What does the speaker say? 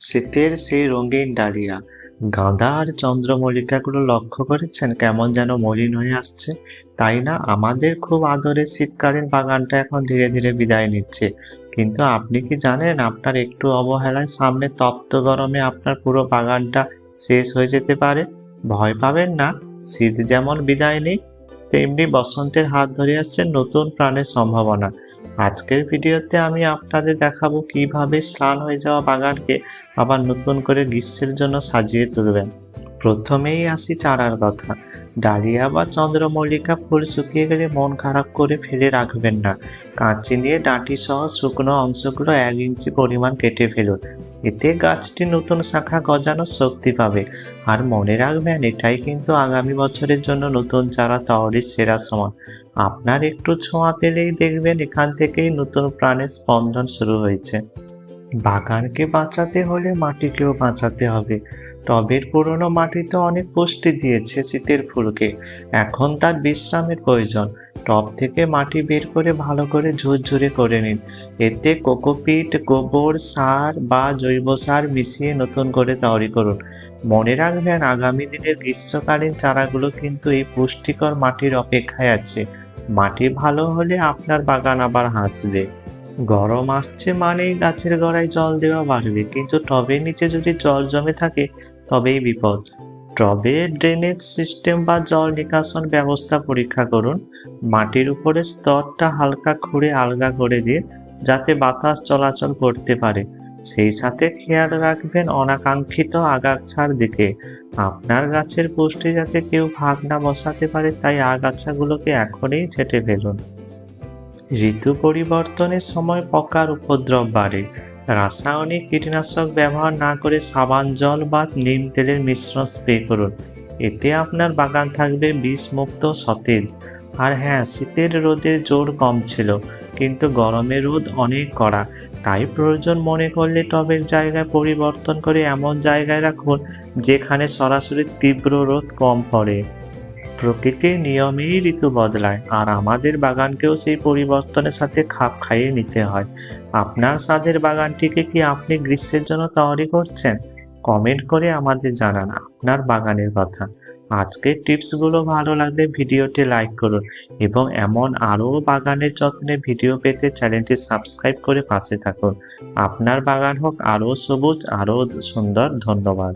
শীতের সেই রঙিন ডালিয়া। গাঁদা আর চন্দ্রমল্লিকাগুলো লক্ষ্য করেছেন কেমন যেন মলিন হয়ে আসছে। তাই না, আমাদের খুব আদরের শীতকালীন বাগানটা এখন ধীরে ধীরে বিদায় নিচ্ছে। কিন্তু আপনি কি জানেন, আপনার একটু অবহেলায় সামনে তপ্ত গরমে আপনার পুরো বাগানটা শেষ হয়ে যেতে পারে? ভয় পাবেন না, শীত যেমন বিদায় নেই তেমনি বসন্তের হাত ধরে আসছে নতুন প্রাণের সম্ভাবনা। আজকের ভিডিওতে আমি আপনাদের দেখাবো কীভাবে স্নান হয়ে যাওয়া বাগানকে আবার নতুন করে গ্রীষ্মের জন্য সাজিয়ে তুলবেন। প্রথমেই আসি চারার কথা। ডালিয়া বা চন্দ্রমল্লিকা ফুল শুকিয়ে গেলে মন খারাপ করে ফেলে রাখবেন না। কাঁচি নিয়ে ডাঁটি সহ শুকনো অংশগুলো এক ইঞ্চি পরিমাণ কেটে ফেলুন। এতে গাছটি নতুন শাখা গজানোর শক্তি পাবে। আর মনে রাখবেন, এটাই কিন্তু আগামী বছরের জন্য নতুন চারা তৈরির সেরা সময়। আপনার একটু ছোঁয়া পেলেই দেখবেন এখান থেকেই নতুন প্রাণের স্পন্দন শুরু হয়েছে। বাগানকে বাঁচাতে হলে মাটিকেও বাঁচাতে হবে। টবের পুরনো মাটিতে অনেক পুষ্টি দিয়েছে শীতের ফুলকে। এখন তার বিশ্রামের প্রয়োজন। টব থেকে মাটি বের করে ভালো করে ঝুরঝুরে করে নিন। এতে কোকোপিট, গোবর, সার বা জৈব সার মিশিয়ে নতুন করে তৈরি করুন। মনে রাখবেন, আগামী দিনের গ্রীষ্মকালীন চারাগুলো কিন্তু এই পুষ্টিকর মাটির অপেক্ষায় আছে। মাটি ভালো হলে আপনার বাগান আবার হাসবে। গরম আসছে মানেই গাছের গোড়ায় জল দেওয়া বাড়বে। কিন্তু টবের নিচে যদি জল জমে থাকে তবেই বিপদ। টবে ড্রেনেজ সিস্টেম বা জল নিকাশন ব্যবস্থা পরীক্ষা করুন। মাটির উপরে স্তরটা হালকা খুঁড়ে আলগা করে দিয়ে যাতে বাতাস চলাচল করতে পারে। সেই সাথে খেয়াল রাখবেন অনাকাঙ্ক্ষিত আগাছার দিকে। আপনার গাছের পুষ্টি যাতে কেউ ভাগ না বসাতে পারে, তাই আগাছাগুলোকে এখনই ছেটে ফেলুন। ঋতু পরিবর্তনের সময় পকার উপদ্রব বাড়ে। রাসায়নিক কীটনাশক ব্যবহার না করে সাবান, জল বা নিম তেলের মিশ্রণ স্প্রে করুন। এতে আপনার বাগান থাকবে বিষমুক্ত, সতেজ। আর হ্যাঁ শীতের রোদের জোর কম ছিল, কিন্তু গরমের রোদ অনেক কড়া। তাই প্রয়োজন মনে করলে টবের জায়গায় পরিবর্তন করে এমন জায়গায় রাখুন, যেখানে সরাসরি তীব্র রোদ কম পড়ে। প্রকৃতির নিয়মেই ঋতু বদলায়, আর আমাদের বাগানকেও সেই পরিবর্তনের সাথে খাপ খাইয়ে নিতে হয়। আপনার সাধের বাগানটিকে কি আপনি গ্রীষ্মের জন্য তৈরি করছেন? কমেন্ট করে আমাদের জানান আপনার বাগানের কথা। আজকের টিপসগুলো ভালো লাগলে ভিডিওটি লাইক করুন এবং এমন আরও বাগানের যত্নে ভিডিও পেতে চ্যানেলটি সাবস্ক্রাইব করে পাশে থাকুন। আপনার বাগান হোক আরও সবুজ, আরও সুন্দর। ধন্যবাদ।